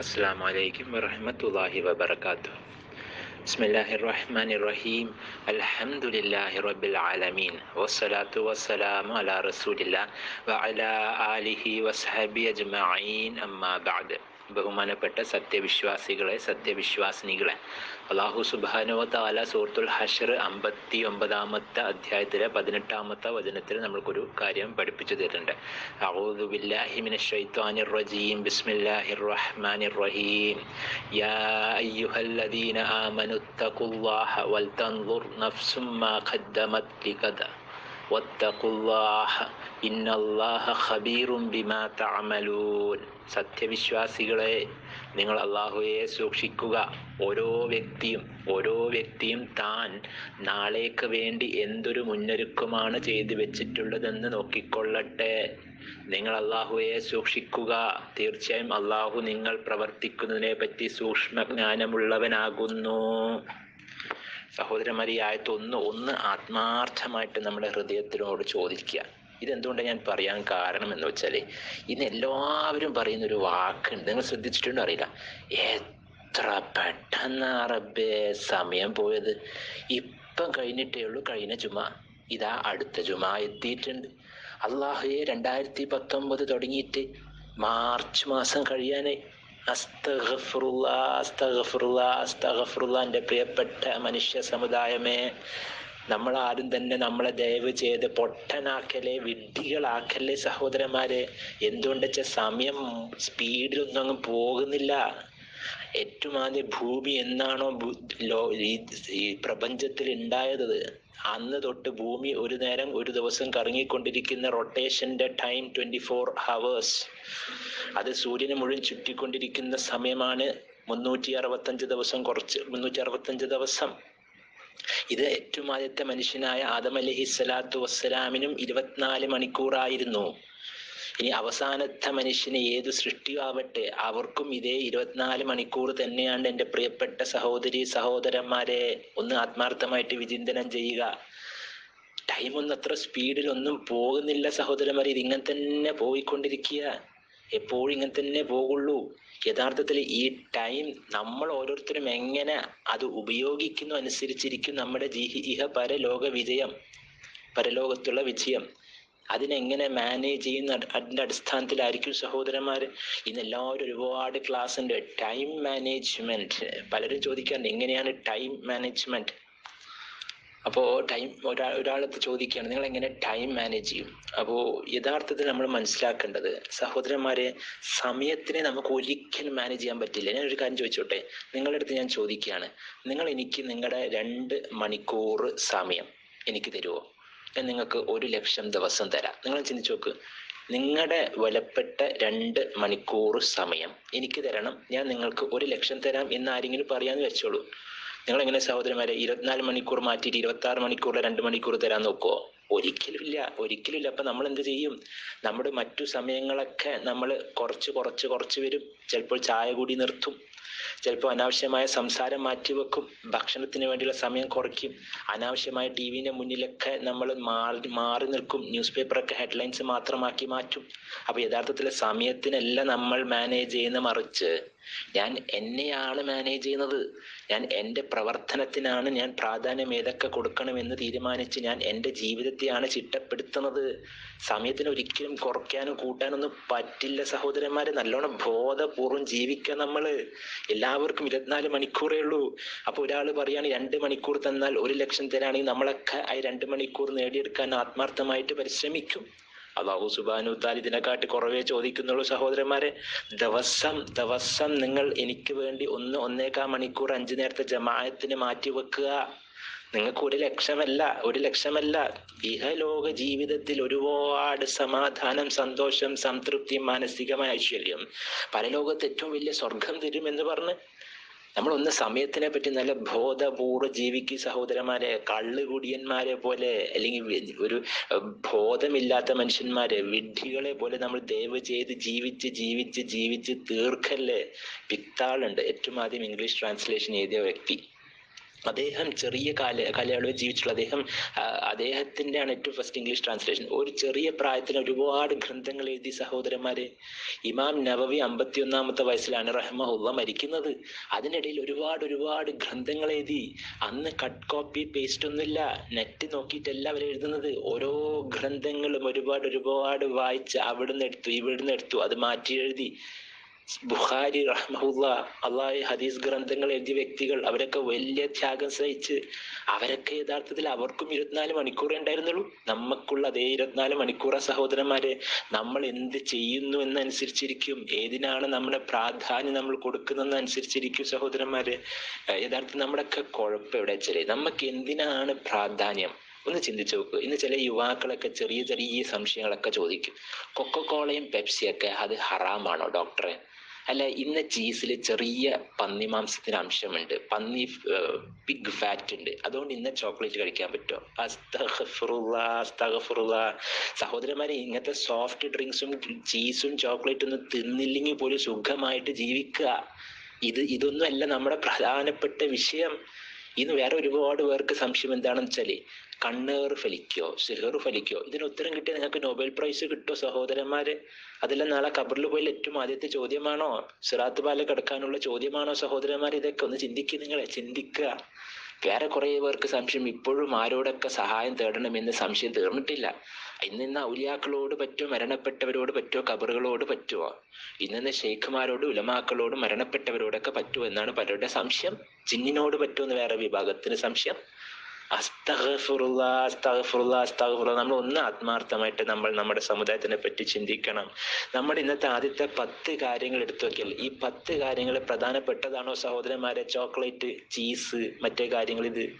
السلام عليكم ورحمة الله وبركاته بسم الله الرحمن الرحيم الحمد لله رب العالمين والصلاة والسلام على رسول الله وعلى آله وصحبه أجمعين أما بعد ബഹുമാനപ്പെട്ട സത്യവിശ്വാസികളെ സത്യവിശ്വാസിനികളെ. അള്ളാഹു സുബാനോ താല സൂറത്തുൽ ഹഷർ അമ്പത്തി ഒമ്പതാമത്തെ അധ്യായത്തിലെ പതിനെട്ടാമത്തെ വചനത്തിൽ നമ്മൾക്കൊരു കാര്യം പഠിപ്പിച്ചു തരുന്നുണ്ട്. അഊദു ബില്ലാഹി മിനശ് റജീം. ബിസ്മില്ലാഹിർ റഹ്മാനിർ റഹീം. യാ അയ്യുഹല്ലദീന ഖദ്ദമത് ലിഗദ സത്യവിശ്വാസികളെ നിങ്ങൾ അള്ളാഹുയെ സൂക്ഷിക്കുക. ഓരോ വ്യക്തിയും ഓരോ വ്യക്തിയും താൻ നാളേക്ക് വേണ്ടി എന്തൊരു മുന്നൊരുക്കമാണ് ചെയ്തു വെച്ചിട്ടുള്ളതെന്ന് നോക്കിക്കൊള്ളട്ടെ. നിങ്ങൾ അള്ളാഹുയെ സൂക്ഷിക്കുക. തീർച്ചയായും അള്ളാഹു നിങ്ങൾ പ്രവർത്തിക്കുന്നതിനെ പറ്റി സൂക്ഷ്മജ്ഞാനമുള്ളവനാകുന്നു സഹോദരന്മാരെ ഈ ആയത്ത് ഒന്ന് ഒന്ന് ആത്മാർത്ഥമായിട്ട് നമ്മുടെ ഹൃദയത്തിനോട് ചോദിക്കുക. ഇതെന്തുകൊണ്ടാണ് ഞാൻ പറയാൻ കാരണം എന്ന് വെച്ചാൽ ഇന്ന് എല്ലാവരും പറയുന്ന ഒരു വാക്കുണ്ട്. നിങ്ങൾ ശ്രദ്ധിച്ചിട്ടുണ്ടോ അറിയില്ല? എത്ര പെട്ടെന്ന് റബ്ബേ സമയം പോയത്. ഇപ്പം കഴിഞ്ഞിട്ടേ ഉള്ളൂ കഴിഞ്ഞ ചുമ ഇതാ അടുത്ത ചുമ എത്തിയിട്ടുണ്ട്. അള്ളാഹുയെ രണ്ടായിരത്തി പത്തൊമ്പത് തുടങ്ങിയിട്ട് മാർച്ച് മാസം കഴിയാനായി. അസ്തഗഫുറുള്ള എന്റെ പ്രിയപ്പെട്ട മനുഷ്യ സമുദായമേ. നമ്മൾ ആരും തന്നെ നമ്മളെ ദയവ് ചെയ്ത് പൊട്ടനാക്കലേ വിഡ്ഢികളാക്കല്ലേ സഹോദരന്മാരെ. എന്തുകൊണ്ട് വെച്ചാൽ സമയം സ്പീഡിലൊന്നും അങ്ങ് പോകുന്നില്ല. ഏറ്റവും ആദ്യം ഭൂമി എന്നാണോ ഈ പ്രപഞ്ചത്തിൽ ഉണ്ടായത് അന്ന് തൊട്ട് ഭൂമി ഒരു നേരം ഒരു ദിവസം കറങ്ങിക്കൊണ്ടിരിക്കുന്ന റൊട്ടേഷന്റെ ടൈം ട്വന്റി ഫോർ ഹവേഴ്സ്. അത് സൂര്യനെ മുഴുവൻ ചുറ്റിക്കൊണ്ടിരിക്കുന്ന സമയമാണ് മുന്നൂറ്റി അറുപത്തഞ്ച് ദിവസം കുറച്ച് മുന്നൂറ്റി അറുപത്തഞ്ച് ദിവസം. ഇത് ഏറ്റവും ആദ്യത്തെ മനുഷ്യനായ ആദം അലഹി സ്വലാത്തു വസ്സലാമിനും ഇരുപത്തിനാല് മണിക്കൂറായിരുന്നു. ഇനി അവസാനത്തെ മനുഷ്യന് ഏത് സൃഷ്ടിയാവട്ടെ? അവർക്കും ഇതേ ഇരുപത്തിനാല് മണിക്കൂർ തന്നെയാണ് എന്റെ പ്രിയപ്പെട്ട സഹോദരി സഹോദരന്മാരെ ഒന്ന് ആത്മാർത്ഥമായിട്ട് വിചിന്തനം ചെയ്യുക. ടൈം ഒന്നും അത്ര സ്പീഡിലൊന്നും പോകുന്നില്ല സഹോദരന്മാരെ. ഇത് ഇങ്ങനെ തന്നെ പോയിക്കൊണ്ടിരിക്കുക. എപ്പോഴും ഇങ്ങനെ തന്നെ പോകുള്ളൂ. യഥാർത്ഥത്തിൽ ഈ ടൈം നമ്മൾ ഓരോരുത്തരും എങ്ങനെ അത് ഉപയോഗിക്കുന്നു അനുസരിച്ചിരിക്കും നമ്മുടെ ജീഹ ഇഹ പരലോക വിജയം പരലോകത്തുള്ള വിജയം. അതിനെങ്ങനെ മാനേജ് ചെയ്യുന്ന അതിന്റെ അടിസ്ഥാനത്തിലായിരിക്കും സഹോദരന്മാർ. ഇന്ന് എല്ലാവരും ഒരുപാട് ക്ലാസ് ഉണ്ട് ടൈം മാനേജ്മെന്റ് പലരും ചോദിക്കാറുണ്ട് എങ്ങനെയാണ് ടൈം മാനേജ്മെന്റ് അപ്പോൾ ടൈം ഒരാൾ ഒരാളത്ത് ചോദിക്കുകയാണ് നിങ്ങൾ എങ്ങനെ ടൈം മാനേജ് ചെയ്യും? അപ്പോൾ യഥാർത്ഥത്തിൽ നമ്മൾ മനസ്സിലാക്കേണ്ടത് സഹോദരന്മാരെ സമയത്തിനെ നമുക്ക് ഒരിക്കലും മാനേജ് ചെയ്യാൻ പറ്റില്ല. ഞാൻ ഒരു കാര്യം ചോദിച്ചോട്ടെ? നിങ്ങളുടെ അടുത്ത് ഞാൻ ചോദിക്കുകയാണ് നിങ്ങൾ എനിക്ക് നിങ്ങളുടെ രണ്ട് മണിക്കൂർ സമയം എനിക്ക് തരുമോ ഞാൻ നിങ്ങൾക്ക് ഒരു ലക്ഷം ദിവസം തരാം. നിങ്ങൾ ചിന്തിച്ചു നോക്ക്. നിങ്ങളുടെ വിലപ്പെട്ട രണ്ട് മണിക്കൂർ സമയം എനിക്ക് തരണം. ഞാൻ നിങ്ങൾക്ക് ഒരു ലക്ഷം തരാം എന്ന് ആരെങ്കിലും പറയാന്ന് വെച്ചോളൂ. നിങ്ങൾ എങ്ങനെ സഹോദരന്മാരെ ഇരുപത്തിനാല് മണിക്കൂർ മാറ്റിയിട്ട് ഇരുപത്തി ആറ് മണിക്കൂറിലെ രണ്ട് മണിക്കൂർ തരാൻ നോക്കുമോ ഒരിക്കലുമില്ല. ഒരിക്കലുമില്ല. അപ്പൊ നമ്മൾ എന്ത് ചെയ്യും? നമ്മുടെ മറ്റു സമയങ്ങളൊക്കെ നമ്മൾ കുറച്ച് കുറച്ച് കുറച്ച് വരും. ചിലപ്പോൾ ചായ കൂടി നിർത്തും. ചിലപ്പോൾ അനാവശ്യമായ സംസാരം മാറ്റിവെക്കും ഭക്ഷണത്തിന് വേണ്ടിയുള്ള സമയം കുറയ്ക്കും അനാവശ്യമായ ടി വിന്റെ മുന്നിലൊക്കെ നമ്മൾ മാറി മാറി നിൽക്കും ന്യൂസ് പേപ്പറൊക്കെ ഹെഡ്ലൈൻസ് മാത്രമാക്കി മാറ്റും. അപ്പൊ യഥാർത്ഥത്തിൽ സമയത്തിനല്ല നമ്മൾ മാനേജ് ചെയ്യുന്ന മറിച്ച് ഞാൻ എന്നെയാണ് മാനേജ് ചെയ്യുന്നത്. ഞാൻ എന്റെ പ്രവർത്തനത്തിനാണ് ഞാൻ പ്രാധാന്യം ഏതൊക്കെ കൊടുക്കണമെന്ന് തീരുമാനിച്ച് ഞാൻ എന്റെ ജീവിതത്തെയാണ് ചിട്ടപ്പെടുത്തുന്നത്. സമയത്തിന് ഒരിക്കലും കുറയ്ക്കാനും കൂട്ടാനൊന്നും പറ്റില്ല സഹോദരന്മാരെ. നല്ലോണം ബോധപൂർവം ജീവിക്കുക നമ്മൾ എല്ലാവർക്കും ഇരുപത്തിനാല് മണിക്കൂറേ ഉള്ളൂ. അപ്പോൾ ഒരാൾ പറയാണ് രണ്ട് മണിക്കൂർ തന്നാൽ ഒരു ലക്ഷം തരാണെങ്കിൽ നമ്മളൊക്കെ ആ രണ്ട് മണിക്കൂർ നേടിയെടുക്കാൻ ആത്മാർത്ഥമായിട്ട് പരിശ്രമിക്കും. അള്ളാഹു സുബാനു താൽ ഇതിനെക്കാട്ടി കുറവേ ചോദിക്കുന്നുള്ളൂ സഹോദരന്മാരെ. ദിവസം ദിവസം നിങ്ങൾ എനിക്ക് വേണ്ടി ഒന്ന് ഒന്നേക്കാ മണിക്കൂർ അഞ്ചു നേരത്തെ മാറ്റി വെക്കുക. നിങ്ങൾക്ക് ഒരു ലക്ഷമല്ല ഒരു ലക്ഷമല്ല. ഇഹലോക ജീവിതത്തിൽ ഒരുപാട് സമാധാനം സന്തോഷം സംതൃപ്തി മാനസികമായ ഐശ്വര്യം. പരലോകത്ത് ഏറ്റവും വലിയ സ്വർഗം തരും എന്ന് പറഞ്ഞ് നമ്മൾ ഒന്ന് സമയത്തിനെ പറ്റി നല്ല ബോധപൂർവം ജീവിക്ക് സഹോദരന്മാരെ കള്ളുകുടിയന്മാരെ പോലെ അല്ലെങ്കിൽ ഒരു ബോധമില്ലാത്ത മനുഷ്യന്മാരെ വിഡ്ഢികളെ പോലെ നമ്മൾ ദയവ് ചെയ്ത് ജീവിച്ച് ജീവിച്ച് ജീവിച്ച് തീർക്കല്ലേ? പിത്താളുണ്ട്. ഏറ്റവും ആദ്യം ഇംഗ്ലീഷ് ട്രാൻസ്ലേഷൻ എഴുതിയ വ്യക്തി. അദ്ദേഹം ചെറിയ കാല കാലയളവിൽ ജീവിച്ചുള്ള അദ്ദേഹം അദ്ദേഹത്തിന്റെ അദ്ദേഹത്തിന്റെയാണ് ഏറ്റവും ഫസ്റ്റ് ഇംഗ്ലീഷ് ട്രാൻസ്ലേഷൻ ഒരു ചെറിയ പ്രായത്തിൽ ഒരുപാട് ഗ്രന്ഥങ്ങൾ എഴുതി സഹോദരന്മാരെ ഇമാം നവവി അമ്പത്തിയൊന്നാമത്തെ വയസ്സിലാണ് റഹ്മുള്ള മരിക്കുന്നത്. അതിനിടയിൽ ഒരുപാട് ഒരുപാട് ഗ്രന്ഥങ്ങൾ എഴുതി അന്ന് കട്ട് കോപ്പി പേസ്റ്റ് ഒന്നുമില്ല നെറ്റ് നോക്കിയിട്ടല്ല അവർ എഴുതുന്നത്. ഓരോ ഗ്രന്ഥങ്ങളും ഒരുപാട് ഒരുപാട് വായിച്ച് അവിടുന്ന് എടുത്തു ഇവിടുന്ന് എടുത്തു അത് മാറ്റി എഴുതി. ബുഖാരി റഹ്മുല്ല അള്ളാഹി ഹദീസ് ഗ്രന്ഥങ്ങൾ എഴുതിയ വ്യക്തികൾ അവരൊക്കെ വലിയ ത്യാഗം സഹിച്ച് അവരൊക്കെ യഥാർത്ഥത്തിൽ അവർക്കും ഇരുപത്തിനാല് മണിക്കൂറേ ഉണ്ടായിരുന്നുള്ളൂ. നമുക്കുള്ള അതേ ഇരുപത്തിനാല് മണിക്കൂറ സഹോദരന്മാരെ നമ്മൾ എന്ത് ചെയ്യുന്നു എന്നനുസരിച്ചിരിക്കും. ഏതിനാണ് നമ്മുടെ പ്രാധാന്യം നമ്മൾ കൊടുക്കുന്നതെന്നനുസരിച്ചിരിക്കും സഹോദരന്മാരെ? യഥാർത്ഥത്തിൽ നമ്മുടെയൊക്കെ കുഴപ്പം എവിടെ വെച്ചാൽ നമുക്ക് എന്തിനാണ് പ്രാധാന്യം? ഒന്ന് ചിന്തിച്ചു നോക്കുക ഇന്ന് ചില യുവാക്കളൊക്കെ ചെറിയ ചെറിയ സംശയങ്ങളൊക്കെ ചോദിക്കും. കൊക്കക്കോളയും പെപ്സിയൊക്കെ അത് ഹറാമാണോ ഡോക്ടറെ? അല്ല ഇന്ന് ചീസിൽ ചെറിയ പന്നി മാംസത്തിന് അംശമുണ്ട്. പന്നി പിഗ് ഫാറ്റ് ഉണ്ട്. അതുകൊണ്ട് ഇന്ന ചോക്ലേറ്റ് കഴിക്കാൻ പറ്റുമോ? അസ്തഗ്ഫിറുല്ലാ. സഹോദരന്മാരെ ഇങ്ങനത്തെ സോഫ്റ്റ് ഡ്രിങ്ക്സും ചീസും ചോക്ലേറ്റും ഒന്നും തിന്നില്ലെങ്കിൽ പോലും സുഖമായിട്ട് ജീവിക്കുക. ഇത് ഇതൊന്നും അല്ല നമ്മുടെ പ്രധാനപ്പെട്ട വിഷയം. ഇന്ന് വേറെ ഒരുപാട് പേർക്ക് സംശയം എന്താണെന്ന് വെച്ചാൽ കണ്ണേർ ഫലിക്കോ സിഹർ ഫലിക്കോ ഇതിന് ഉത്തരം കിട്ടിയാൽ നിങ്ങൾക്ക് നോബൽ പ്രൈസ് കിട്ടോ സഹോദരന്മാരെ? അതെല്ലാം നാളെ കബറിൽ പോയി ഏറ്റവും ആദ്യത്തെ ചോദ്യമാണോ? സിറാത്ത് പാല കിടക്കാനുള്ള ചോദ്യമാണോ സഹോദരന്മാർ ഇതൊക്കെ ഒന്ന് ചിന്തിക്കുക നിങ്ങളെ ചിന്തിക്കുക. വേറെ കുറെ പേർക്ക് സംശയം. ഇപ്പോഴും ആരോടൊക്കെ സഹായം തേടണമെന്ന് സംശയം തീർന്നിട്ടില്ല. ഇന്ന് ഇന്ന് ഔലിയാക്കളോട് പറ്റുമോ മരണപ്പെട്ടവരോട് പറ്റുമോ കബറുകളോട് പറ്റുമോ? ഇന്ന് ഷെയ്ഖുമാരോട് ഉലമാക്കളോട് മരണപ്പെട്ടവരോടൊക്കെ പറ്റുമോ എന്നാണ് പലരുടെ സംശയം. ജിന്നിനോട് പറ്റുമോ എന്ന് വേറെ വിഭാഗത്തിന് സംശയം. നമ്മൾ ഒന്ന് ആത്മാർത്ഥമായിട്ട് നമ്മൾ നമ്മുടെ സമുദായത്തിനെ പറ്റി ചിന്തിക്കണം. നമ്മൾ ഇന്നത്തെ ആദ്യത്തെ പത്ത് കാര്യങ്ങൾ എടുത്തു നോക്കിയാൽ ഈ പത്ത് കാര്യങ്ങൾ പ്രധാനപ്പെട്ടതാണോ സഹോദരന്മാരെ? ചോക്ലേറ്റ് ചീസ് മറ്റേ കാര്യങ്ങൾ ഇത്.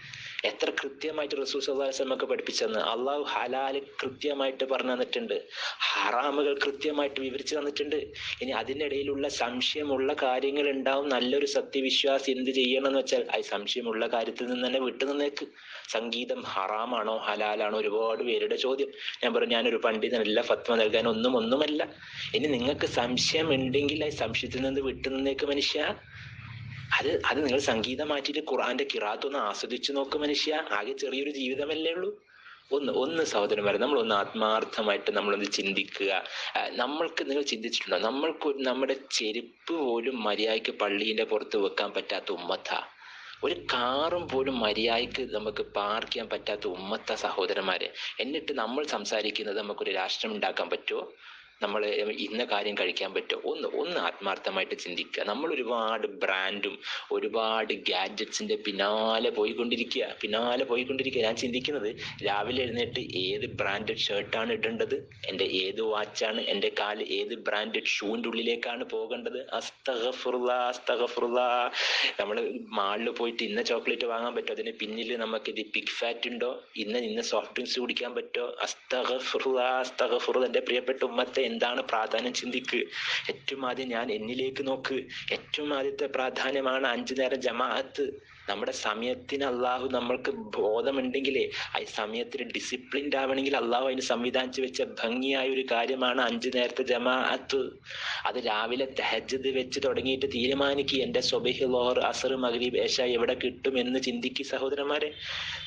എത്ര കൃത്യമായിട്ട് റസൂൽ നമുക്ക് പഠിപ്പിച്ചെന്ന്. അള്ളാഹു ഹലാൽ കൃത്യമായിട്ട് പറഞ്ഞു തന്നിട്ടുണ്ട്. ഹറാമുകൾ കൃത്യമായിട്ട് വിവരിച്ചു തന്നിട്ടുണ്ട്. ഇനി അതിനിടയിലുള്ള സംശയമുള്ള കാര്യങ്ങൾ ഉണ്ടാവും. നല്ലൊരു സത്യവിശ്വാസി എന്ത് ചെയ്യണം എന്ന് വെച്ചാൽ ആ സംശയമുള്ള കാര്യത്തിൽ നിന്ന് തന്നെ വിട്ടു നിന്നേക്ക്. സംഗീതം ഹറാമാണോ ഹലാലാണോ ഒരുപാട് പേരുടെ ചോദ്യം. ഞാൻ പറഞ്ഞു ഞാനൊരു പണ്ഡിതനല്ല ഫത്വ നൽകാൻ ഒന്നും ഒന്നുമല്ല. ഇനി നിങ്ങൾക്ക് സംശയം ഉണ്ടെങ്കിൽ ആ സംശയത്തിൽ നിന്ന് വിട്ടു നിന്നേക്ക് മനുഷ്യ. അത് അത് നിങ്ങൾ സംഗീതം മാറ്റിയിട്ട് ഖുറാന്റെ കിറാത്തൊന്ന് ആസ്വദിച്ചു നോക്ക് മനുഷ്യ. ആകെ ചെറിയൊരു ജീവിതമല്ലേ ഉള്ളൂ. ഒന്ന് ഒന്ന് സഹോദരന്മാരെ നമ്മൾ ഒന്ന് ആത്മാർത്ഥമായിട്ട് നമ്മളൊന്ന് ചിന്തിക്കുക. നമ്മൾക്ക് നിങ്ങൾ ചിന്തിച്ചിട്ടുണ്ടോ? നമ്മൾക്ക് നമ്മുടെ ചെരുപ്പ് പോലും മര്യാദയ്ക്ക് പള്ളീന്റെ പുറത്ത് വെക്കാൻ പറ്റാത്ത ഉമ്മത്താ. ഒരു കാറും പോലും മര്യാദയ്ക്ക് നമുക്ക് പാർക്ക് ചെയ്യാൻ പറ്റാത്ത ഉമ്മത്ത സഹോദരന്മാരെ. എന്നിട്ട് നമ്മൾ സംസാരിക്കുന്നത് നമുക്കൊരു രാഷ്ട്രം ഉണ്ടാക്കാൻ പറ്റുമോ? നമ്മൾ ഇന്ന കാര്യം കഴിക്കാൻ പറ്റുമോ? ഒന്ന് ഒന്ന് ആത്മാർത്ഥമായിട്ട് ചിന്തിക്കുക. നമ്മൾ ഒരുപാട് ബ്രാൻഡും ഒരുപാട് ഗാഡ്ജറ്റ്സിന്റെ പിന്നാലെ പോയിക്കൊണ്ടിരിക്കുക. പിന്നാലെ പോയിക്കൊണ്ടിരിക്കുക. ഞാൻ ചിന്തിക്കുന്നത് രാവിലെ എഴുന്നേറ്റ് ഏത് ബ്രാൻഡഡ് ഷർട്ടാണ് ഇടേണ്ടത്? എന്റെ ഏത് വാച്ചാണ് എന്റെ കാൽ ഏത് ബ്രാൻഡഡ് ഷൂവിന്റെ ഉള്ളിലേക്കാണ് പോകേണ്ടത്? അസ്തഹഫുറുള്ള അസ്തഹഫുറുള്ള നമ്മൾ മാളിൽ പോയിട്ട് ഇന്ന ചോക്ലേറ്റ് വാങ്ങാൻ പറ്റുമോ? അതിന് പിന്നിൽ നമുക്ക് ഇത് പിക് ഫാറ്റ് ഉണ്ടോ? ഇന്ന് ഇന്ന സോഫ്റ്റ് ഡ്രിങ്ക്സ് കുടിക്കാൻ പറ്റുമോ? അസ്തഹഫുറുള്ള അസ്തഗഫുറുള്ള എന്റെ പ്രിയപ്പെട്ട ഉമ്മത്തെ എന്താണ് പ്രാധാന്യം? ചിന്തിക്ക്. ഏറ്റവും ആദ്യം ഞാൻ എന്നിലേക്ക് നോക്ക്. ഏറ്റവും ആദ്യത്തെ പ്രാധാന്യമാണ് അഞ്ചു നേരം ജമാഅത്ത്. നമ്മുടെ സമയത്തിന് അള്ളാഹു നമ്മൾക്ക് ബോധമുണ്ടെങ്കിലേ ആ സമയത്തിന് ഡിസിപ്ലിൻഡ് ആവണമെങ്കിൽ അള്ളാഹു അതിന് സംവിധാനിച്ചു വെച്ച ഭംഗിയായ ഒരു കാര്യമാണ് അഞ്ചു നേരത്തെ ജമാഅത്ത്. അത് രാവിലെ തെഹജത് വെച്ച് തുടങ്ങിയിട്ട് തീരുമാനിക്കുക എന്റെ സ്വബഹി ലോഹർ അസർ മഗ്രീബ് ഏഷ എവിടെ കിട്ടും എന്ന് ചിന്തിക്കുക സഹോദരന്മാരെ.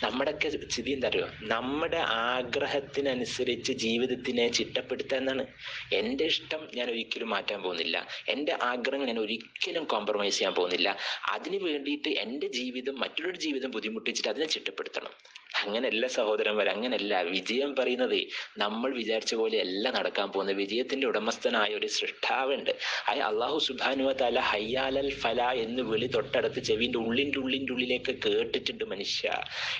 നമ്മുടെയൊക്കെ സ്ഥിതി എന്താ അറിയോ നമ്മുടെ ആഗ്രഹത്തിനനുസരിച്ച് ജീവിതത്തിനെ ചിട്ടപ്പെടുത്തുക എന്നാണ്. എന്റെ ഇഷ്ടം ഞാൻ ഒരിക്കലും മാറ്റാൻ പോകുന്നില്ല. എന്റെ ആഗ്രഹങ്ങൾ ഞാൻ ഒരിക്കലും കോംപ്രമൈസ് ചെയ്യാൻ പോകുന്നില്ല. അതിന് വേണ്ടിയിട്ട് എന്റെ ജീവിതം മറ്റുള്ളവരുടെ ജീവിതം ബുദ്ധിമുട്ടിച്ചിട്ട് അതിനെ ചിട്ടപ്പെടുത്തണം. അങ്ങനെയല്ല സഹോദരന്മാർ അങ്ങനെയല്ല. വിജയം പറയുന്നത് നമ്മൾ വിചാരിച്ച പോലെ അല്ല നടക്കാൻ പോകുന്നത്. വിജയത്തിന്റെ ഉടമസ്ഥനായ ഒരു സൃഷ്ടാവുണ്ട്. അയ അള്ളാഹു സുബാനുവ തല ഹയ്യാലൽ ഫല എന്ന് വിളി തൊട്ടടുത്ത് ചെവിന്റെ ഉള്ളിന്റെ ഉള്ളിന്റെ ഉള്ളിലേക്ക് കേട്ടിട്ടുണ്ട് മനുഷ്യ.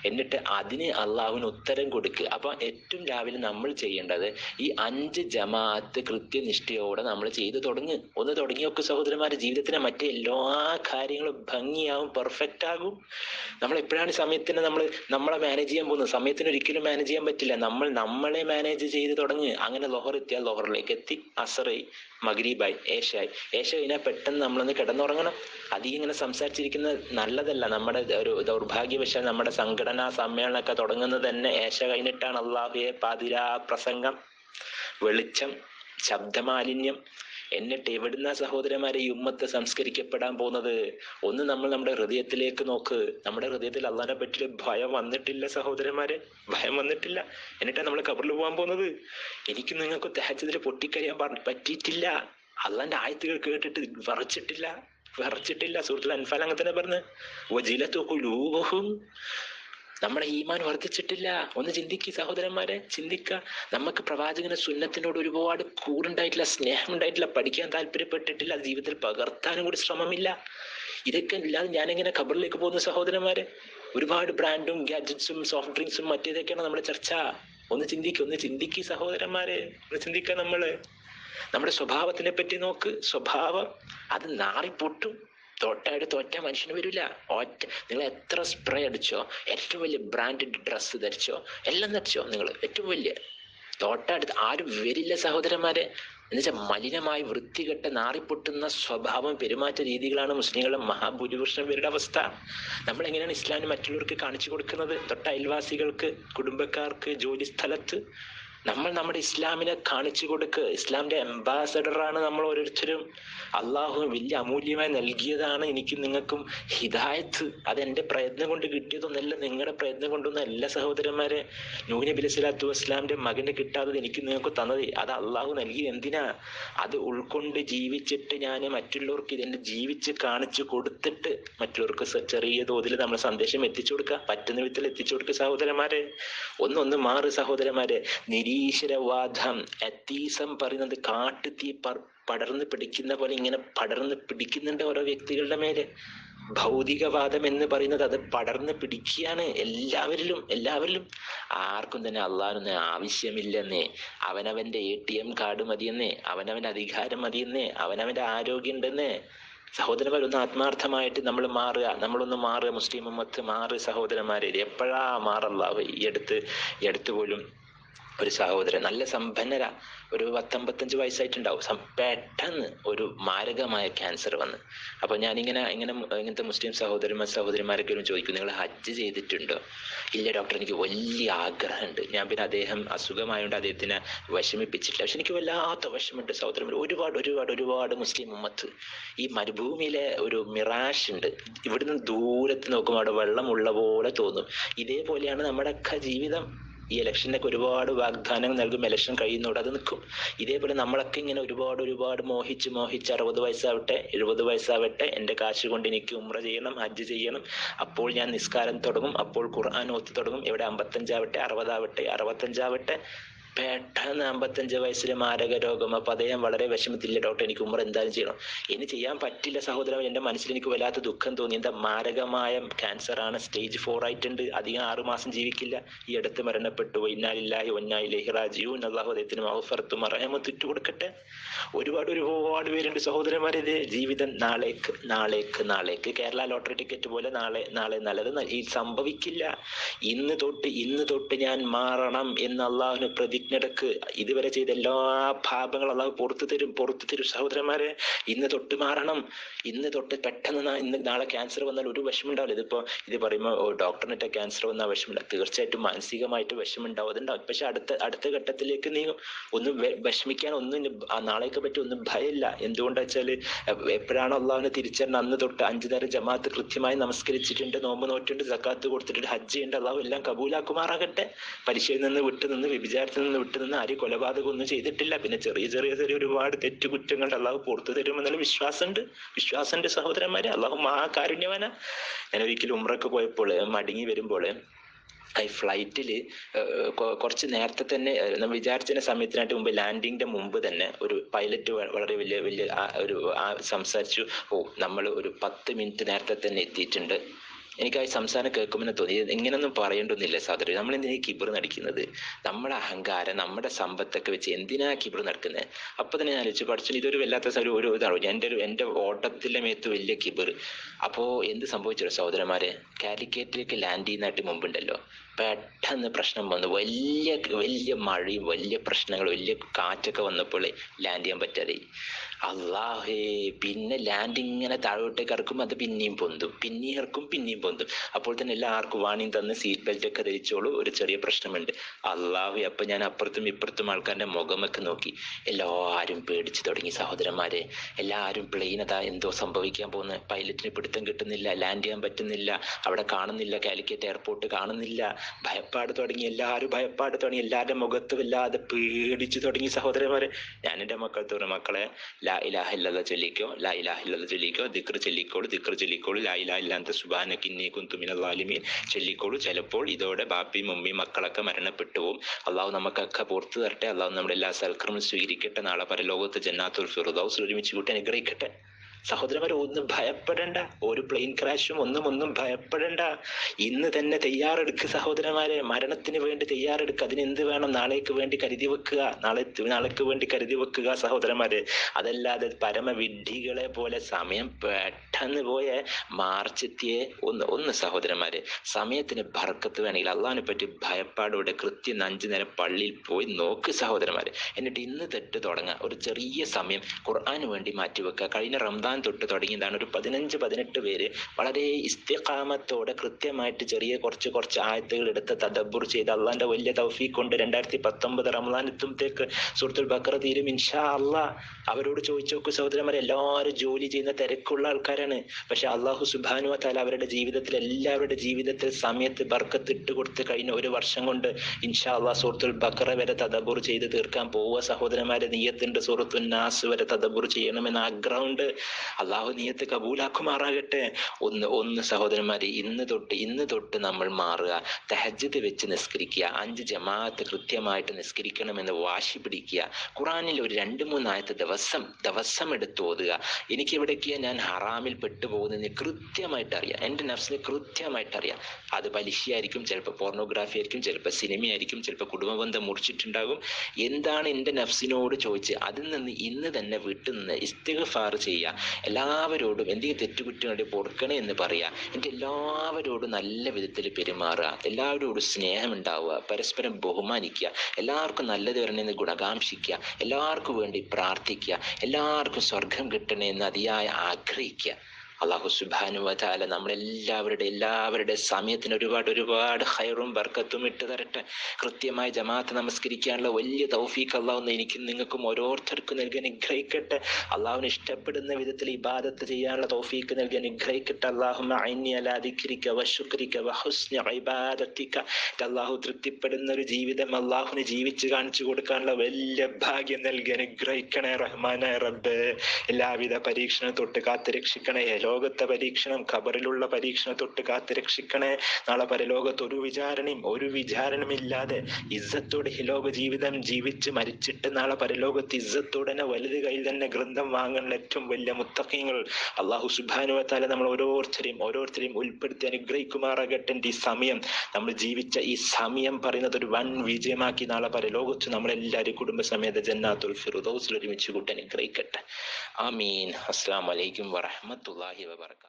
എന്നിട്ട് അതിന് അള്ളാഹുവിന് ഉത്തരം കൊടുക്കുക അപ്പൊ ഏറ്റവും രാവിലെ നമ്മൾ ചെയ്യേണ്ടത് ഈ അഞ്ച് ജമാഅത്ത് കൃത്യനിഷ്ഠയോടെ നമ്മൾ ചെയ്തു തുടങ്ങി. ഒന്ന് തുടങ്ങിയൊക്കെ സഹോദരന്മാരുടെ ജീവിതത്തിലെ മറ്റേ എല്ലാ കാര്യങ്ങളും ഭംഗിയാവും പെർഫെക്റ്റ് ആകും. നമ്മൾ എപ്പോഴാണ് സമയത്തിന് നമ്മൾ നമ്മളെ മാനേജ് ചെയ്യാൻ പോകുന്നത് സമയത്തിന് ഒരിക്കലും മാനേജ് ചെയ്യാൻ പറ്റില്ല. നമ്മൾ നമ്മളെ മാനേജ് ചെയ്ത് തുടങ്ങി. അങ്ങനെ ലോഹർ എത്തിയാൽ ലോഹറിലേക്ക് എത്തി. അസറായി മഗ്രീബായി ഏഷ്യായി. ഏഷ്യ കഴിഞ്ഞാൽ പെട്ടെന്ന് നമ്മളൊന്ന് കിടന്നുറങ്ങണം. അധികം ഇങ്ങനെ സംസാരിച്ചിരിക്കുന്നത് നല്ലതല്ല. നമ്മുടെ ഒരു ദൗർഭാഗ്യവശാൽ നമ്മുടെ സംഘടനാ സമ്മേളനമൊക്കെ തുടങ്ങുന്നത് തന്നെ ഏഷ്യ കഴിഞ്ഞിട്ടാണ്. അള്ളാഹുയെ പാതിരാ പ്രസംഗം. വെളിച്ചം ശബ്ദമാലിന്യം എന്നിട്ട് എവിടുന്ന സഹോദരന്മാരെ ഈ ഉമ്മത്ത് സംസ്കരിക്കപ്പെടാൻ പോകുന്നത്? ഒന്ന് നമ്മൾ നമ്മുടെ ഹൃദയത്തിലേക്ക് നോക്ക്. നമ്മുടെ ഹൃദയത്തിൽ അള്ളാഹിനെ പറ്റിയ ഭയം വന്നിട്ടില്ല സഹോദരന്മാരെ. ഭയം വന്നിട്ടില്ല. എന്നിട്ടാണ് നമ്മൾ കബറിൽ പോകാൻ പോകുന്നത്? എനിക്ക് നിങ്ങൾക്ക് തെഹച്ചതിൽ പൊട്ടിക്കറിയാൻ പറഞ്ഞ പറ്റിയിട്ടില്ല. അള്ളാന്റെ ആയത്തുകൾ കേട്ടിട്ട് വിറച്ചിട്ടില്ല. വിറച്ചിട്ടില്ല. സുഹൃത്തുക്കൾ അൻഫാൽ അങ്ങനെ തന്നെ പറഞ്ഞ്. വജിലത്തു കുലൂബഹും നമ്മുടെ ഈമാൻ വർദ്ധിച്ചിട്ടില്ല. ഒന്ന് ചിന്തിക്കുക സഹോദരന്മാരെ ചിന്തിക്കുക നമുക്ക് പ്രവാചകന സുന്നത്തിനോട് ഒരുപാട് കൂടുണ്ടായിട്ടില്ല സ്നേഹം ഉണ്ടായിട്ടില്ല പഠിക്കാൻ താല്പര്യപ്പെട്ടിട്ടില്ല. ജീവിതത്തിൽ പകർത്താനും കൂടി ശ്രമമില്ല. ഇതൊക്കെ ഇല്ലാതെ ഞാനെങ്ങനെ ഖബറിലേക്ക് പോകുന്ന സഹോദരന്മാരെ ഒരുപാട് ബ്രാൻഡും ഗാഡ്ജറ്റ്സും സോഫ്റ്റ് ഡ്രിങ്ക്സും മറ്റേതൊക്കെയാണ് നമ്മുടെ ചർച്ച. ഒന്ന് ചിന്തിക്കുക ഒന്ന് ചിന്തിക്കുക സഹോദരന്മാരെ. ഒന്ന് ചിന്തിക്കുക നമ്മൾ. നമ്മുടെ സ്വഭാവത്തിനെ പറ്റി നോക്ക്. സ്വഭാവം അത് നാറിപ്പൊട്ടും. തൊട്ടായിട്ട് തോറ്റ മനുഷ്യന് വരില്ല ഒറ്റ നിങ്ങൾ എത്ര സ്പ്രേ അടിച്ചോ ഏറ്റവും വലിയ ബ്രാൻഡഡ് ഡ്രസ്സ് ധരിച്ചോ എല്ലാം ധരിച്ചോ നിങ്ങൾ ഏറ്റവും വലിയ. തൊട്ടടുത്ത് ആരും വരില്ല സഹോദരന്മാരെ. എന്നുവെച്ചാൽ മലിനമായി വൃത്തികെട്ട നാറിപ്പൊട്ടുന്ന സ്വഭാവം പെരുമാറ്റ രീതികളാണ് മുസ്ലിങ്ങളുടെ മഹാഭൂരിപക്ഷം പേരുടെ അവസ്ഥ. നമ്മൾ എങ്ങനെയാണ് ഇസ്ലാമിന് മറ്റുള്ളവർക്ക് കാണിച്ചു കൊടുക്കുന്നത്? തൊട്ട അയൽവാസികൾക്ക് കുടുംബക്കാർക്ക് ജോലി സ്ഥലത്ത് നമ്മൾ നമ്മുടെ ഇസ്ലാമിനെ കാണിച്ചു കൊടുക്ക്. ഇസ്ലാമിന്റെ അംബാസഡറാണ് നമ്മൾ ഓരോരുത്തരും. അള്ളാഹു വലിയ അമൂല്യമായി നൽകിയതാണ് എനിക്കും നിങ്ങൾക്കും ഹിദായത്ത്. അത് എന്റെ പ്രയത്നം കൊണ്ട് കിട്ടിയതൊന്നല്ല നിങ്ങളുടെ പ്രയത്നം കൊണ്ടൊന്നല്ല സഹോദരന്മാരെ. നൂഹ് നബി അലൈഹി സ്വലാത്തു വസ്സലാമിന്റെ മകന് കിട്ടാത്തത് എനിക്ക് നിങ്ങൾക്ക് തന്നത്. അത് അള്ളാഹു നൽകി എന്തിനാ? അത് ഉൾക്കൊണ്ട് ജീവിച്ചിട്ട് ഞാൻ മറ്റുള്ളവർക്ക് ഇതെന്നെ ജീവിച്ച് കാണിച്ചു കൊടുത്തിട്ട് മറ്റുള്ളവർക്ക് ചെറിയ തോതിൽ നമ്മൾ സന്ദേശം എത്തിച്ചു കൊടുക്കുക. പറ്റുന്ന വിധത്തിൽ എത്തിച്ചു കൊടുക്കുക സഹോദരന്മാരെ. ഒന്നൊന്ന് മാറ് സഹോദരന്മാരെ. നിരീശ്വരവാദം അത്തീസം പറയുന്നത് കാട്ടുതീ പടർന്ന് പിടിക്കുന്ന പോലെ ഇങ്ങനെ പടർന്ന് പിടിക്കുന്നുണ്ട് ഓരോ വ്യക്തികളുടെ മേലെ. ഭൗതികവാദം എന്ന് പറയുന്നത് അത് പടർന്ന് പിടിക്കുകയാണ് എല്ലാവരിലും എല്ലാവരിലും. ആർക്കും തന്നെ അള്ളാഹൊന്നും ആവശ്യമില്ലെന്നേ. അവനവന്റെ എ ടി എം കാർഡ് മതിയെന്നേ അവനവന്റെ അധികാരം മതിയെന്നേ അവനവന്റെ ആരോഗ്യം ഉണ്ടെന്നേ. സഹോദരന്മാർ ഒന്ന് ആത്മാർത്ഥമായിട്ട് നമ്മൾ മാറുക നമ്മളൊന്ന് മാറുക. മുസ്ലിം ഉമ്മത്ത് മാറ് സഹോദരന്മാരെ. എപ്പോഴാ മാറല്ലാവ് ഈ അടുത്ത് ഈ അടുത്ത് പോലും ഒരു സഹോദരൻ നല്ല സമ്പന്നര. ഒരു പത്തമ്പത്തഞ്ച് വയസ്സായിട്ടുണ്ടാവും. പെട്ടെന്ന് ഒരു മാരകമായ ക്യാൻസർ വന്ന്. അപ്പൊ ഞാൻ ഇങ്ങനെ ഇങ്ങനെ ഇങ്ങനത്തെ മുസ്ലിം സഹോദരന്മാർ സഹോദരിമാരൊക്കെ ഒരു ചോദിക്കും നിങ്ങൾ ഹജ്ജ് ചെയ്തിട്ടുണ്ടോ? ഇല്ല ഡോക്ടർ എനിക്ക് വലിയ ആഗ്രഹമുണ്ട്. ഞാൻ പിന്നെ അദ്ദേഹം അസുഖമായതുകൊണ്ട് അദ്ദേഹത്തിനെ വിഷമിപ്പിച്ചിട്ടില്ല. പക്ഷെ എനിക്ക് വല്ലാത്ത വിഷമമുണ്ട് സഹോദരന്മാർ ഒരുപാട് ഒരുപാട് ഒരുപാട് മുസ്ലിം ഉമ്മത്ത് ഈ മരുഭൂമിയിലെ ഒരു മിറാഷ് ഉണ്ട്. ഇവിടുന്ന് ദൂരത്ത് നോക്കുമ്പോൾ അവിടെ വെള്ളമുള്ള പോലെ തോന്നും. ഇതേപോലെയാണ് നമ്മുടെയൊക്കെ ജീവിതം. ഈ ഇലക്ഷനൊക്കെ ഒരുപാട് വാഗ്ദാനങ്ങൾ നൽകും ഇലക്ഷൻ കഴിയുന്നോട് അത് നിൽക്കും. ഇതേപോലെ നമ്മളൊക്കെ ഇങ്ങനെ ഒരുപാട് ഒരുപാട് മോഹിച്ച് മോഹിച്ച് അറുപത് വയസ്സാവട്ടെ എഴുപത് വയസ്സാവട്ടെ എന്റെ കാശ് കൊണ്ട് എനിക്ക് ഉമ്ര ചെയ്യണം ഹജ്ജ് ചെയ്യണം. അപ്പോൾ ഞാൻ നിസ്കാരം തുടങ്ങും അപ്പോൾ ഖുർആൻ ഓത്ത് തുടങ്ങും. ഇവിടെ അമ്പത്തഞ്ചാവട്ടെ അറുപതാവട്ടെ അറുപത്തഞ്ചാവട്ടെ പെട്ടെന്ന് അമ്പത്തഞ്ച് വയസ്സിൽ മാരക രോഗം. അപ്പൊ അദ്ദേഹം വളരെ വിഷമത്തില്ല ഡോക്ടർ എനിക്ക് ഉമ്മർ എന്തായാലും ചെയ്യണം. ഇനി ചെയ്യാൻ പറ്റില്ല സഹോദരൻ എന്റെ മനസ്സിൽ എനിക്ക് വല്ലാത്ത ദുഃഖം തോന്നി. എന്താ മാരകമായ ക്യാൻസർ ആണ് സ്റ്റേജ് ഫോർ ആയിട്ടുണ്ട്. അധികം ആറു മാസം ജീവിക്കില്ല. ഈ അടുത്ത് മരണപ്പെട്ടു. ഇന്നാലില്ലാഹി ഒന്നായിലേഹി റാജിയൂൻ അള്ളാഹു അദ്ദേഹത്തിന് അറഹമത്ത് ഇട്ടു കൊടുക്കട്ടെ. ഒരുപാട് ഒരുപാട് പേരുണ്ട് സഹോദരന്മാരെ ജീവിതം നാളേക്ക് നാളേക്ക് നാളേക്ക്. കേരള ലോട്ടറി ടിക്കറ്റ് പോലെ നാളെ നാളെ നല്ലത്. ഈ സംഭവിക്കില്ല. ഇന്ന് തൊട്ട് ഇന്ന് തൊട്ട് ഞാൻ മാറണം എന്ന് അള്ളാഹുന് പ്രതിജ്ഞ എടുക്ക് ഇതുവരെ ചെയ്ത എല്ലാ പാപങ്ങളും അള്ളാഹു പുറത്തു തരും പുറത്തു തരും. സഹോദരന്മാരെ ഇന്ന് തൊട്ട് മാറണം. ഇന്ന് തൊട്ട് പെട്ടെന്ന് ഇന്ന് നാളെ ക്യാൻസർ വന്നാൽ ഒരു വിഷമം ഉണ്ടാവില്ല ഇതിപ്പോ ഇത് പറയുമ്പോൾ ഡോക്ടറിനിട്ട് ക്യാൻസർ വന്നാൽ വിഷമില്ല തീർച്ചയായിട്ടും മാനസികമായിട്ട് വിഷമുണ്ടാവും അതുണ്ടാവും. പക്ഷെ അടുത്ത അടുത്ത ഘട്ടത്തിലേക്ക് നീ ഒന്ന് വിഷമിക്കാൻ ഒന്നും നാളേക്ക് പറ്റി ഒന്നും ഭയമില്ല. എന്തുകൊണ്ടാ വെച്ചാൽ എപ്പോഴാണോ അള്ളാഹുനെ തിരിച്ചറിഞ്ഞ അന്ന് തൊട്ട് അഞ്ചു നേരം ജമാഅത്ത് കൃത്യമായി നമസ്കരിച്ചിട്ടുണ്ട് നോമ്പ് നോറ്റുണ്ട് സക്കാത്ത് കൊടുത്തിട്ടുണ്ട് ഹജ്ജ് ഉണ്ട് അള്ളാഹു എല്ലാം കബൂലാക്കുമാറാകട്ടെ. പലിശയിൽ നിന്ന് വിട്ടു നിന്ന് വ്യഭിചാരത്തിൽ നിന്ന് നിന്ന് ആരും കൊലപാതകം ഒന്നും ചെയ്തിട്ടില്ല. പിന്നെ ചെറിയ ചെറിയ ചെറിയ ഒരുപാട് തെറ്റുകുറ്റങ്ങൾ അള്ളാഹു പുറത്തു തരുമെന്നുള്ള വിശ്വാസമുണ്ട്. വിശ്വാസമുണ്ട് സഹോദരന്മാരെ. അള്ളാഹു മഹാകാരുണ്യവന. ഞാൻ ഒരിക്കലും ഉമ്രക്ക് പോയപ്പോൾ മടങ്ങി വരുമ്പോൾ ഈ ഫ്ലൈറ്റിൽ കുറച്ച് നേരത്തെ തന്നെ നമ്മൾ വിചാരിച്ചതിന്റെ സമയത്തിനായിട്ട് മുമ്പ് ലാൻഡിങ്ങിന്റെ മുമ്പ് തന്നെ ഒരു പൈലറ്റ് വളരെ വലിയ വലിയ ഒരു സംസാരിച്ചു. ഓ നമ്മൾ ഒരു പത്ത് മിനിറ്റ് നേരത്തെ തന്നെ എത്തിയിട്ടുണ്ട്. എനിക്ക് ആ സംസാരം കേൾക്കുമ്പോൾ തോന്നി. ഇങ്ങനൊന്നും പറയേണ്ടൊന്നില്ല സഹോദരൻ നമ്മൾ എന്തിനാ കിബിർ നടിക്കുന്നത്? നമ്മുടെ അഹങ്കാരം നമ്മുടെ സമ്പത്തൊക്കെ വെച്ച് എന്തിനാ കിബിർ നടക്കുന്നത് അപ്പൊ തന്നെ ഞാൻ ആലോചിച്ചു. പഠിച്ചു ഇതൊരു വല്ലാത്ത ഒരു ഒരു ഇതാണ്? എന്റെ ഒരു എന്റെ ഓട്ടത്തിലെ മേത്ത് വലിയ കിബിർ അപ്പോ എന്ത് സംഭവിച്ചു സഹോദരന്മാരെ? കാലിക്കേറ്റിലേക്ക് ലാൻഡ് ചെയ്യുന്നതായിട്ട് മുമ്പുണ്ടല്ലോ. പെട്ടെന്ന് പ്രശ്നം വന്നു. വലിയ വലിയ മഴയും വലിയ പ്രശ്നങ്ങളും വലിയ കാറ്റൊക്കെ വന്നപ്പോൾ ലാൻഡ് ചെയ്യാൻ പറ്റാതെ അള്ളാഹേ പിന്നെ ലാൻഡ് ഇങ്ങനെ താഴോട്ടേക്ക് ഇറക്കും അത് പിന്നെയും പൊന്തും. പിന്നെയും ഇറക്കും പിന്നെയും പൊന്തും. അപ്പോൾ തന്നെ എല്ലാവർക്കും വാണിയും തന്ന് സീറ്റ് ബെൽറ്റ് ഒക്കെ ധരിച്ചോളൂ. ഒരു ചെറിയ പ്രശ്നമുണ്ട്. അള്ളാഹു അപ്പൊ ഞാൻ അപ്പുറത്തും ഇപ്പുറത്തും ആൾക്കാരുടെ മുഖമൊക്കെ നോക്കി. എല്ലാവരും പേടിച്ചു തുടങ്ങി സഹോദരന്മാരെ. എല്ലാവരും പ്ലെയിൻ അതാ എന്തോ സംഭവിക്കാൻ പോകുന്ന പൈലറ്റിന് പിടുത്തം കിട്ടുന്നില്ല ലാൻഡ് ചെയ്യാൻ പറ്റുന്നില്ല. അവിടെ കാണുന്നില്ല കാലിക്കറ്റ് എയർപോർട്ട് കാണുന്നില്ല. ഭയപ്പാട് തുടങ്ങി എല്ലാവരും ഭയപ്പാട് തുടങ്ങി. എല്ലാവരുടെ മുഖത്ത് വല്ലാതെ പേടിച്ചു തുടങ്ങി സഹോദരന്മാരെ. ഞാൻ എന്റെ മക്കൾ തോന്നുന്നു മക്കളെ ലാ ഇലാഹ ഇല്ലല്ലാഹ് ചൊല്ലിക്കോ ലാ ഇലാഹ ചൊല്ലിക്കോ ദിക്ർ ചൊല്ലിക്കോളൂ ദിക്ർ ചൊല്ലിക്കോളൂ ലാ ഇലാഹ ഇല്ലാത്ത സുബാനക്ക് ഇന്നി കുന്തു മിനൽ ളാലിമീൻ ചൊല്ലിക്കോളൂ. ചിലപ്പോൾ ഇതോടെ ബാപ്പയും മമ്മിയും മക്കളൊക്കെ മരണപ്പെട്ടു പോകും അള്ളാഹു നമുക്കൊക്കെ പുറത്തു തരട്ടെ. അള്ളാഹു നമ്മുടെ എല്ലാ സൽക്രമം സ്വീകരിക്കട്ടെ. നാളെ പരലോകത്ത് ജന്നാത്തുൽ ഫിറുദൌസ് ഒരുമിച്ച് കൂട്ടി അനുഗ്രഹിക്കട്ടെ. സഹോദരന്മാരെ ഒന്നും ഭയപ്പെടണ്ട. ഒരു പ്ലെയിൻ ക്രാഷും ഒന്നും ഒന്നും ഭയപ്പെടണ്ട. ഇന്ന് തന്നെ തയ്യാറെടുക്ക് സഹോദരന്മാരെ. മരണത്തിന് വേണ്ടി തയ്യാറെടുക്കുക അതിന് എന്ത് വേണം? നാളേക്ക് വേണ്ടി കരുതി വെക്കുക. നാളെ നാളേക്ക് വേണ്ടി കരുതി വെക്കുക സഹോദരന്മാരെ. അതല്ലാതെ പരമവിഡ്ഢികളെ പോലെ സമയം പെട്ടെന്ന് പോയ മാർച്ചെത്തിയെ ഒന്ന് ഒന്ന് സഹോദരന്മാരെ. സമയത്തിന് ഭർക്കത്ത് വേണമെങ്കിൽ അള്ളാഹിനെ പറ്റി ഭയപ്പാടോടെ കൃത്യം അഞ്ചു നേരം പള്ളിയിൽ പോയി നോക്ക് സഹോദരന്മാരെ. എന്നിട്ട് ഇന്ന് തെറ്റ് തുടങ്ങുക ഒരു ചെറിയ സമയം ഖുർആാന് വേണ്ടി മാറ്റിവെക്കുക. കഴിഞ്ഞ റംദാൻ തൊട്ട് തുടങ്ങിയതാണ്. ഒരു പതിനഞ്ച് പതിനെട്ട് പേര് വളരെ ഇസ്തിഖാമത്തോടെ കൃത്യമായിട്ട് ചെറിയ കുറച്ച് കുറച്ച് ആയത്തുകൾ എടുത്ത് തദബ്ബുർ ചെയ്ത് അള്ളാന്റെ വലിയ തൗഫീഖ് കൊണ്ട് രണ്ടായിരത്തി പത്തൊമ്പത് റമദാൻ എത്തുമ്പോഴത്തേക്ക് സുഹൃത്തുൽ ബക്കറ തീരും. ഇൻഷാ അള്ളാ അവരോട് ചോദിച്ചു നോക്കൂ സഹോദരന്മാരെ എല്ലാവരും ജോലി ചെയ്യുന്ന തിരക്കുള്ള ആൾക്കാരാണ്. പക്ഷെ അള്ളാഹു സുബാനു താല അവരുടെ ജീവിതത്തിൽ എല്ലാവരുടെ ജീവിതത്തിൽ സമയത്ത് ബർക്കത്ത് ഇട്ട് കൊടുത്ത് കഴിഞ്ഞ ഒരു വർഷം കൊണ്ട് ഇൻഷാ അള്ളാ സുഹൃത്തുൽ ബക്കറ വരെ തദബുർ ചെയ്ത് തീർക്കാൻ പോവുക സഹോദരന്മാരെ. നീയത്തിന്റെ സുഹൃത്തു നാസ് വരെ തദബുർ ചെയ്യണമെന്ന് ആഗ്രഹമുണ്ട്. അള്ളാഹു നീയത്ത് കബൂലാക്കുമാറാകട്ടെ. ഒന്ന് ഒന്ന് സഹോദരന്മാരെ ഇന്ന് തൊട്ട് ഇന്ന് തൊട്ട് നമ്മൾ മാറുക. തഹജ്ജത് വെച്ച് നിസ്കരിക്കുക. അഞ്ച് ജമാഅത്ത് കൃത്യമായിട്ട് നിസ്കരിക്കണമെന്ന് വാശി പിടിക്കുക. ഖുറാനിൽ ഒരു രണ്ട് മൂന്നായത്ത് ദിവസം ദിവസം എടുത്ത് ഓതുക. എനിക്ക് എവിടേക്കാ ഞാൻ ഹറാമിൽ പെട്ടുപോകുന്നതിന് കൃത്യമായിട്ട് അറിയാം. എന്റെ നഫ്സിന് കൃത്യമായിട്ട് അറിയാം. അത് പലിശയായിരിക്കും ചിലപ്പോൾ പോർണോഗ്രാഫി ആയിരിക്കും ചിലപ്പോൾ സിനിമയായിരിക്കും ചിലപ്പോൾ കുടുംബബന്ധം മുറിച്ചിട്ടുണ്ടാകും. എന്താണ് എന്റെ നഫ്സിനോട് ചോദിച്ച് അതിൽ നിന്ന് ഇന്ന് തന്നെ വീട്ടിൽ നിന്ന് ഇസ്തിഗ്ഫാർ ചെയ്യുക. എല്ലാവരോടും എന്തെങ്കിലും തെറ്റുകുറ്റങ്ങളുടെ പൊറുക്കണേ എന്ന് പറയുക എന്നിട്ട് എല്ലാവരോടും നല്ല വിധത്തിൽ പെരുമാറുക. എല്ലാവരോടും സ്നേഹം ഉണ്ടാവുക. പരസ്പരം ബഹുമാനിക്കുക. എല്ലാവർക്കും നല്ലത് വരണമെന്ന് ഗുണകാംക്ഷിക്കുക. എല്ലാവർക്കും വേണ്ടി പ്രാർത്ഥിക്കുക. എല്ലാവർക്കും സ്വർഗം കിട്ടണമെന്ന് അതിയായ ആഗ്രഹിക്കുക. അള്ളാഹു സുബാനു വതാല നമ്മളെല്ലാവരുടെ എല്ലാവരുടെ സമയത്തിന് ഒരുപാട് ഒരുപാട് ഹൈറും ബർക്കത്തും ഇട്ട് തരട്ടെ. കൃത്യമായി ജമാഅത്ത് നമസ്കരിക്കാനുള്ള വലിയ തൗഫീഖ് അള്ളാഹു എനിക്കും നിങ്ങൾക്കും ഓരോരുത്തർക്കും നൽകി അനുഗ്രഹിക്കട്ടെ. അള്ളാഹുവിന് ഇഷ്ടപ്പെടുന്ന വിധത്തിൽ ഇബാദത്ത് ചെയ്യാനുള്ള തൗഫീഖ് നൽകി അനുഗ്രഹിക്കട്ടെ. അള്ളാഹു അള്ളാഹു തൃപ്തിപ്പെടുന്ന ഒരു ജീവിതം അള്ളാഹുവിന് ജീവിച്ചു കാണിച്ചു കൊടുക്കാനുള്ള വലിയ ഭാഗ്യം നൽകി അനുഗ്രഹിക്കണേ റഹ്മാനായ റബ്ബ്. എല്ലാവിധ പരീക്ഷണം തൊട്ട് കാത്തുരക്ഷിക്കണേ. ലോകത്തെ പരീക്ഷണം ഖബറിലുള്ള പരീക്ഷണം തൊട്ട് കാത്തുരക്ഷിക്കണേ നാളെ പരലോകത്ത് ഒരു വിചാരണയും ഒരു വിചാരണമില്ലാതെ ഇസ്സത്തോടെ ഈ ലോക ജീവിതം ജീവിച്ച് മരിച്ചിട്ട് നാളെ പരലോകത്ത് ഇസ്സത്തോടനെ വലുത് കയ്യിൽ തന്നെ ഗ്രന്ഥം വാങ്ങേണ്ട ഏറ്റവും വലിയ മുത്തക്കങ്ങൾ അള്ളാഹു സുബാനുവത്താല നമ്മൾ ഓരോരുത്തരെയും ഓരോരുത്തരെയും ഉൾപ്പെടുത്തി അനുഗ്രഹിക്കുമാറാകട്ടെ ഈ സമയം. നമ്മൾ ജീവിച്ച ഈ സമയം പറയുന്നത് ഒരു വൻ വിജയമാക്കി നാളെ പരലോകത്ത് നമ്മളെല്ലാവരും കുടുംബസമേത ജന്നാത്തുൽ ഫിറുദൗസിൽ ഒരുമിച്ച് കൂട്ടി അനുഗ്രഹിക്കട്ടെ. ആമീൻ. അസ്സാം വലൈക്കും വറഹമത്തല്ലാഹി الله وبركاته